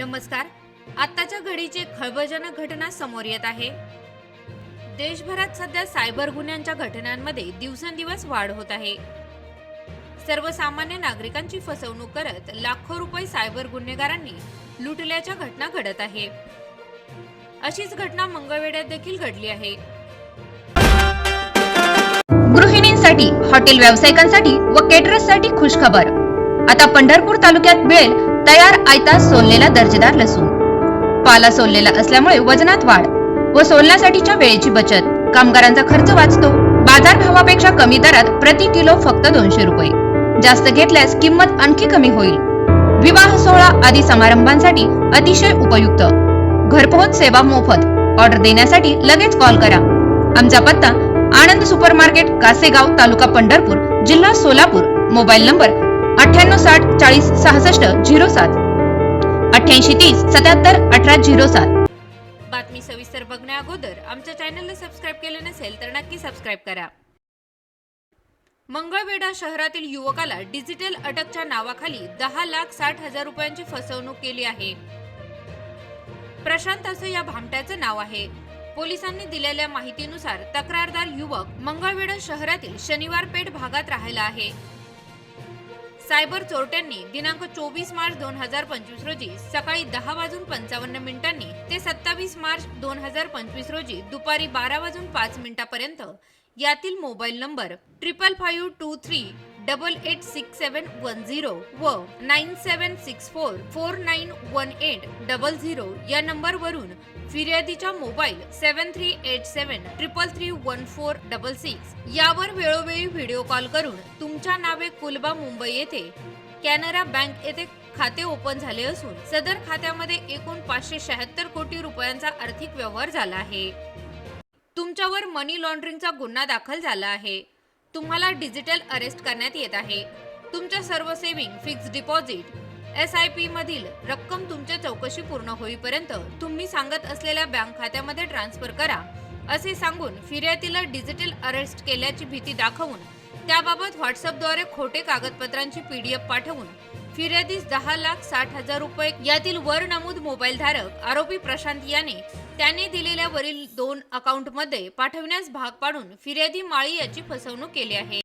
नमस्कार. आत्ताच्या घडीची खळबजनक खळबळजनक घटना समोर येत आहे. देशभरात सध्या सायबर गुन्ह्यांच्या घटनांमध्ये दिवसेंदिवस वाढ होत आहे. सर्वसामान्य नागरिकांची फसवणूक करत लाखो रुपये सायबर गुन्हेगारांनी लुटल्याच्या घटना घडत आहे. अशीच घटना मंगळवेढ्यात देखील घडली आहे. गृहिणींसाठी हॉटेल व्यावसायिकांसाठी व केटरर्ससाठी खुशखबर. आता पंढरपूर तालुक्यात मिळेल तयार आयता सोललेला दर्जेदार लसूण. पाला सोललेला असल्यामुळे वजनात वाढ व सोलण्यासाठीच्या वेळेची बचत. कामगारांचा खर्च वाचतो. बाजार भावापेक्षा कमी दरात प्रति किलो फक्त दोनशे रुपये. जास्त घेतल्यास किंमत आणखी कमी होईल. विवाह सोहळा आदी समारंभांसाठी अतिशय उपयुक्त. घरपोहोच सेवा मोफत. ऑर्डर देण्यासाठी लगेच कॉल करा. आमचा पत्ता आनंद सुपर मार्केट कासेगाव तालुका पंढरपूर जिल्हा सोलापूर. मोबाईल नंबर अठ्ठ्याण्णव साठ चाळीस सहासष्ट झिरो सात. अठ्याऐंशी तीस सत्याहत्तर अठरा झिरो सात. बातमी सविस्तर बघण्या अगोदर आमच्या चॅनलला सबस्क्राईब केले नसेल तर नक्की सबस्क्राईब करा. मंगळवेढा शहरातील युवकाला डिजिटल अटकच्या नावाखाली दहा लाख साठ हजार रुपयांची फसवणूक केली आहे. प्रशांत असं या भामट्याचं नाव आहे. पोलिसांनी दिलेल्या माहितीनुसार तक्रारदार युवक मंगळवेढा शहरातील शनिवार पेठ भागात राहायला आहे. सायबर चोरट्यांनी दिनांक चोवीस मार्च दोन हजार पंचवीस रोजी सकाळी दहा वाजून पंचावन्न मिनिटांनी ते सत्तावीस मार्च दोन हजार पंचवीस रोजी दुपारी बारा वाजून पाच मिनिटापर्यंत यातील mobile number triple five two three double eight six seven one zero व nine seven six four four nine one eight double zero या नंबरवरून फिर्यादीच्या mobile seven three eight seven triple three one four double six यावर वेळोवेळी video call करून तुमच्या नावे कुलबा मुंबई येथे Canara bank येथे खाते ओपन झाले असून सदर खात्यामध्ये एकूण पाचशे शहात्तर कोटी रुपयांचा आर्थिक व्यवहार झाला आहे. तुमच्यावर मनी लॉन्ड्रिंगचा गुन्हा दाखल झाला आहे. तुम्हाला डिजिटल अरेस्ट करण्यात येत आहे. तुमच्या सर्व saving fix deposit S I P मधील रक्कम तुमच्या चौकशी पूर्ण होईपर्यंत तुम्ही सांगत असलेल्या बँक खात्यामध्ये ट्रान्सफर करा असे सांगून फिर्यातीला डिजिटल अरेस्ट केल्याची भीती दाखवून त्याबाबत व्हॉट्सअपद्वारे खोटे कागदपत्रांची पीडीएफ पाठवून फिर्यादीस दहा लाख साठ हजार रुपये. यातील वर नमूद मोबाईल धारक आरोपी प्रशांत याने त्याने दिलेल्या वरील दोन अकाउंटमध्ये पाठविण्यास भाग पाडून फिर्यादी माळी याची फसवणूक केली आहे.